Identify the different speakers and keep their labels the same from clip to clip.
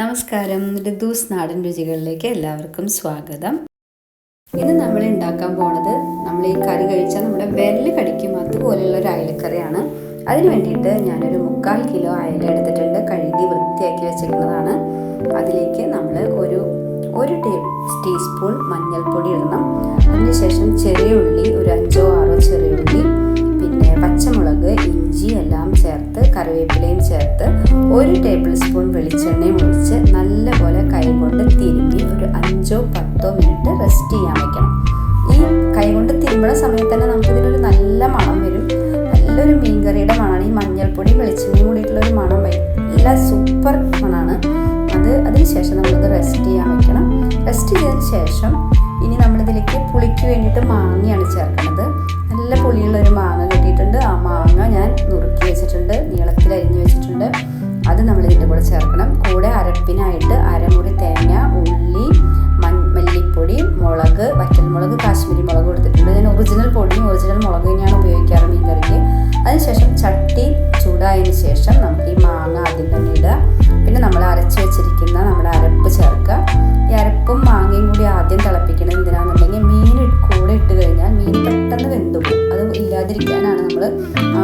Speaker 1: നമസ്കാരം. ഋതുസ് നാടൻ രുചികളിലേക്ക് എല്ലാവർക്കും സ്വാഗതം. ഇന്ന് നമ്മൾ ഉണ്ടാക്കാൻ പോണത് നമ്മൾ ഈ കറി കഴിച്ചാൽ നമ്മുടെ വെല്ല് കടിക്കും അതുപോലെയുള്ള ഒരു അയലക്കറിയാണ്. അതിന് വേണ്ടിയിട്ട് ഞാനൊരു മുക്കാൽ കിലോ അയല എടുത്തിട്ടുണ്ട്. കഴുകി വൃത്തിയാക്കി വെച്ചിരിക്കുന്നതാണ്. അതിലേക്ക് നമ്മൾ ഒരു ഒരു ടീ ടീസ്പൂൺ മഞ്ഞൾപ്പൊടി ഇടണം. അതിനുശേഷം ചെറിയ ഉള്ളി ഒരു അഞ്ചോ ആറോ നല്ലപോലെ കൈകൊണ്ട് തിരുമ്മി ഒരു അഞ്ചോ പത്തോ മിനിറ്റ് റെസ്റ്റ് ചെയ്യാൻ വെക്കണം. ഈ കൈകൊണ്ട് തിരുമ്പുന്ന സമയത്ത് തന്നെ നമുക്കിതിനൊരു നല്ല മണം വരും. നല്ലൊരു മീൻകറിയുടെ മണമാണ് ഈ മഞ്ഞൾപ്പൊടി വെളിച്ചെണ്ണയും കൂടിയിട്ടുള്ള ഒരു മണം വരും. നല്ല സൂപ്പർ മണമാണ് അത് അതിനുശേഷം നമ്മളിത് റെസ്റ്റ് ചെയ്യാൻ വെക്കണം. റെസ്റ്റ് ചെയ്തതിന് ശേഷം ഇനി നമ്മളിതിലേക്ക് പുളിക്ക് വേണ്ടിയിട്ട് മാങ്ങയാണ് ചേർക്കുന്നത്. നല്ല പുളിയുള്ള ഒരു മാങ്ങ കിട്ടിയിട്ടുണ്ട്. ആ മാങ്ങ ഞാൻ നുറുക്കി വെച്ചിട്ടുണ്ട്. നീളത്തിൽ അരിഞ്ഞു വെച്ചിട്ടുണ്ട്. അത് നമ്മൾ ഇതിന്റെ കൂടെ ചേർക്കണം. കൂടെ അരപ്പിനായിട്ട് അരമുറി തേങ്ങ ഉള്ളി മൺ മല്ലിപ്പൊടി മുളക് വറ്റൽമുളക് കാശ്മീരി മുളക് കൊടുത്തിട്ടുണ്ട്. ഞാൻ ഒറിജിനൽ പൊടിയും ഒറിജിനൽ മുളക് തന്നെയാണ് ഉപയോഗിക്കാറ് മീൻ കറിക്ക് അതിനുശേഷം ചട്ടി ചൂടായതിന് ശേഷം നമുക്ക് ഈ മാങ്ങ ആദ്യം തന്നെ ഇടുക. പിന്നെ നമ്മൾ അരച്ച് വെച്ചിരിക്കുന്ന നമ്മുടെ അരപ്പ് ചേർക്കുക. ഈ അരപ്പും മാങ്ങയും കൂടി ആദ്യം തിളപ്പിക്കണം എന്തിനാണെന്നുണ്ടെങ്കിൽ മീൻ കൂടെ ഇട്ട് കഴിഞ്ഞാൽ മീൻ പെട്ടെന്ന് വെന്തു അത് ഇല്ലാതിരിക്കാനാണ് നമ്മൾ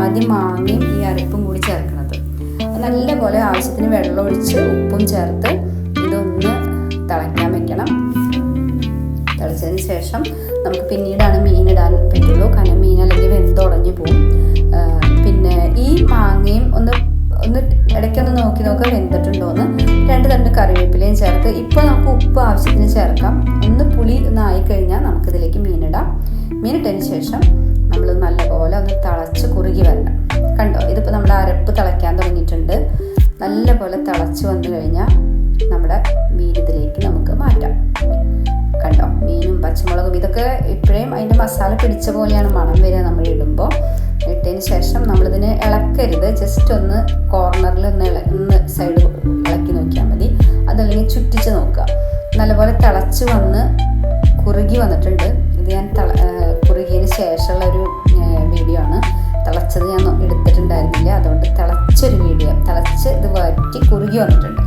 Speaker 1: ആദ്യം മാങ്ങയും ഈ അരപ്പും കൂടി ചേർക്കുന്നത് നല്ലപോലെ ആവശ്യത്തിന് വെള്ളം ഒഴിച്ച് ഉപ്പും ചേർത്ത് ഇതൊന്ന് തിളയ്ക്കാൻ വെക്കണം. തിളച്ചതിന് ശേഷം നമുക്ക് പിന്നീടാണ് മീൻ ഇടാൻ പറ്റുള്ളൂ. കാരണം മീൻ അല്ലെങ്കിൽ വെന്തുടഞ്ഞു പോകും. പിന്നെ ഈ മാങ്ങയും ഒന്ന് ഒന്ന് ഇടയ്ക്കൊന്ന് നോക്കി നോക്കുക വെന്തിട്ടുണ്ടോയെന്ന് രണ്ട് തണ്ട് കറിവേപ്പിലയും ചേർത്ത് ഇപ്പോൾ നമുക്ക് ഉപ്പ് ആവശ്യത്തിന് ചേർക്കാം. ഒന്ന് പുളി ഒന്ന് ആയിക്കഴിഞ്ഞാൽ നമുക്കിതിലേക്ക് മീനിടാം മീനിട്ടതിന് ശേഷം നമ്മൾ നല്ലപോലെ ഒന്ന് തിളച്ച് കുറുകി നല്ലപോലെ തിളച്ച് വന്നു കഴിഞ്ഞാൽ നമ്മുടെ മീൻ ഇതിലേക്ക് നമുക്ക് മാറ്റാം. കണ്ടോ? മീനും പച്ചമുളകും ഇതൊക്കെ ഇപ്പോഴും അതിന്റെ മസാല പിടിച്ച പോലെയാണ് മണം വരിക നമ്മൾ ഇടുമ്പോൾ ഇട്ടതിന് ശേഷം നമ്മളിതിന് ഇളക്കരുത്. ജസ്റ്റ് ഒന്ന് കോർണറിൽ ഒന്ന് ഇള ഒന്ന് സൈഡ് ഇളക്കി നോക്കിയാൽ മതി. അതല്ലെങ്കിൽ ചുറ്റിച്ച് നോക്കുക. നല്ലപോലെ തിളച്ച് വന്ന് കുറുകി വന്നിട്ടുണ്ട്. ഇത് ഞാൻ തിള കുറുകിയതിന് ശേഷമുള്ള ഒരു വീഡിയോ ആണ്. തിളച്ചത് ഞാൻ എടുത്തിട്ടുണ്ടായിരുന്നില്ല അതുകൊണ്ട് തിളച്ചൊരു മീഡിയം തിളച്ച് ഇത് വറ്റി കുറുകി വന്നിട്ടുണ്ട്.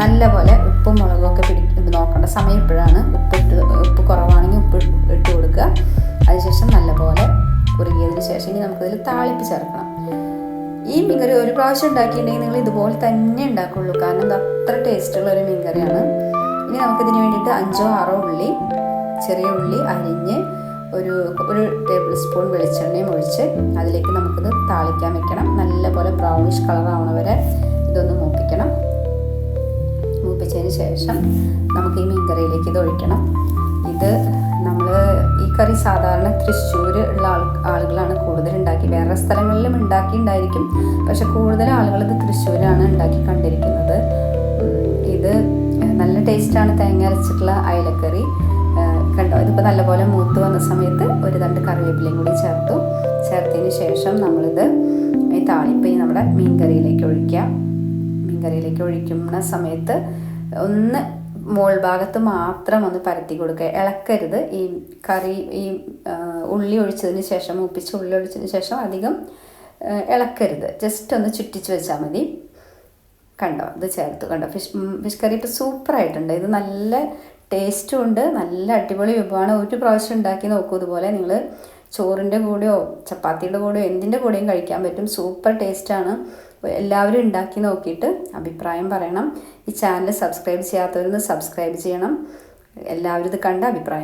Speaker 1: നല്ലപോലെ ഉപ്പും മുളകും ഒക്കെ പിടി നോക്കേണ്ട സമയം ഇപ്പോഴാണ്. ഉപ്പിട്ട് ഉപ്പ് കുറവാണെങ്കിൽ ഉപ്പ് ഇട്ട് കൊടുക്കുക. അതിനുശേഷം നല്ലപോലെ കുറുകിയതിന് ശേഷം ഇനി നമുക്കതിൽ താളിപ്പ് ചേർക്കണം. ഈ മീൻകറി ഒരു പ്രാവശ്യം ഉണ്ടാക്കിയിട്ടുണ്ടെങ്കിൽ നിങ്ങൾ ഇതുപോലെ തന്നെ ഉണ്ടാക്കുള്ളൂ. കാരണം ഇത് അത്ര ടേസ്റ്റുള്ള ഒരു മീൻകറിയാണ്. ഇനി നമുക്കിതിന് വേണ്ടിയിട്ട് അഞ്ചോ ആറോ ഉള്ളി ചെറിയ ഉള്ളി അരിഞ്ഞ് ഒരു ഒരു ടേബിൾ സ്പൂൺ വെളിച്ചെണ്ണയും ഒഴിച്ച് അതിലേക്ക് നമുക്കിത് താളിക്കാൻ വെക്കണം. നല്ലപോലെ ബ്രൗണിഷ് കളർ ആവണ വരെ ഇതൊന്ന് മൂപ്പിക്കണം. മൂപ്പിച്ചതിന് ശേഷം നമുക്ക് ഈ മീൻകറിയിലേക്ക് ഇത് ഒഴിക്കണം. ഇത് നമ്മൾ ഈ കറി സാധാരണ തൃശ്ശൂർ ഉള്ള ആൾ ആളുകളാണ് കൂടുതൽ ഉണ്ടാക്കി. വേറെ സ്ഥലങ്ങളിലും ഉണ്ടാക്കിയിട്ടുണ്ടായിരിക്കും. പക്ഷെ കൂടുതൽ ആളുകൾ ഇത് തൃശ്ശൂരാണ് ഉണ്ടാക്കി കണ്ടിരിക്കുന്നത്. ഇത് നല്ല ടേസ്റ്റാണ് തേങ്ങ അരച്ചിട്ടുള്ള അയലക്കറി. ഇതിപ്പോൾ നല്ലപോലെ മൂത്ത് വന്ന സമയത്ത് ഒരു തണ്ട് കറിവേപ്പിലയും കൂടി ചേർത്തു. ചേർത്തതിന് ശേഷം നമ്മളിത് ഈ താളിപ്പ് ഈ നമ്മുടെ മീൻകറിയിലേക്ക് ഒഴിക്കാം. ഒഴിക്കുക മീൻ കറിയിലേക്ക് ഒഴിക്കുന്ന സമയത്ത് ഒന്ന് മോൾ ഭാഗത്ത് മാത്രം ഒന്ന് പരത്തി കൊടുക്കുക. ഇളക്കരുത്. ഈ കറി ഈ ഉള്ളി ഒഴിച്ചതിന് ശേഷം ഉപ്പിച്ച് ഉള്ളി ഒഴിച്ചതിന് ശേഷം അധികം ഇളക്കരുത്. ജസ്റ്റ് ഒന്ന് ചുറ്റിച്ച് വെച്ചാൽ മതി. കണ്ടോ? ഇത് ചേർത്ത്. കണ്ടോ? ഫിഷ് ഫിഷ് കറി ഇപ്പോൾ സൂപ്പറായിട്ടുണ്ട്. ഇത് നല്ല ടേസ്റ്റും ഉണ്ട്. നല്ല അടിപൊളി വിഭവമാണ്. ഒരു പ്രാവശ്യം ഉണ്ടാക്കി നോക്കൂ. ഇതുപോലെ നിങ്ങൾ ചോറിന്റെ കൂടെയോ ചപ്പാത്തിയുടെ കൂടെയോ എന്തിന്റെ കൂടെയും കഴിക്കാൻ പറ്റും. സൂപ്പർ ടേസ്റ്റാണ് എല്ലാവരും ഉണ്ടാക്കി നോക്കിയിട്ട് അഭിപ്രായം പറയണം. ഈ ചാനൽ സബ്സ്ക്രൈബ് ചെയ്യാത്തവരൊന്ന് സബ്സ്ക്രൈബ് ചെയ്യണം. എല്ലാവരും ഇത് കണ്ട അഭിപ്രായം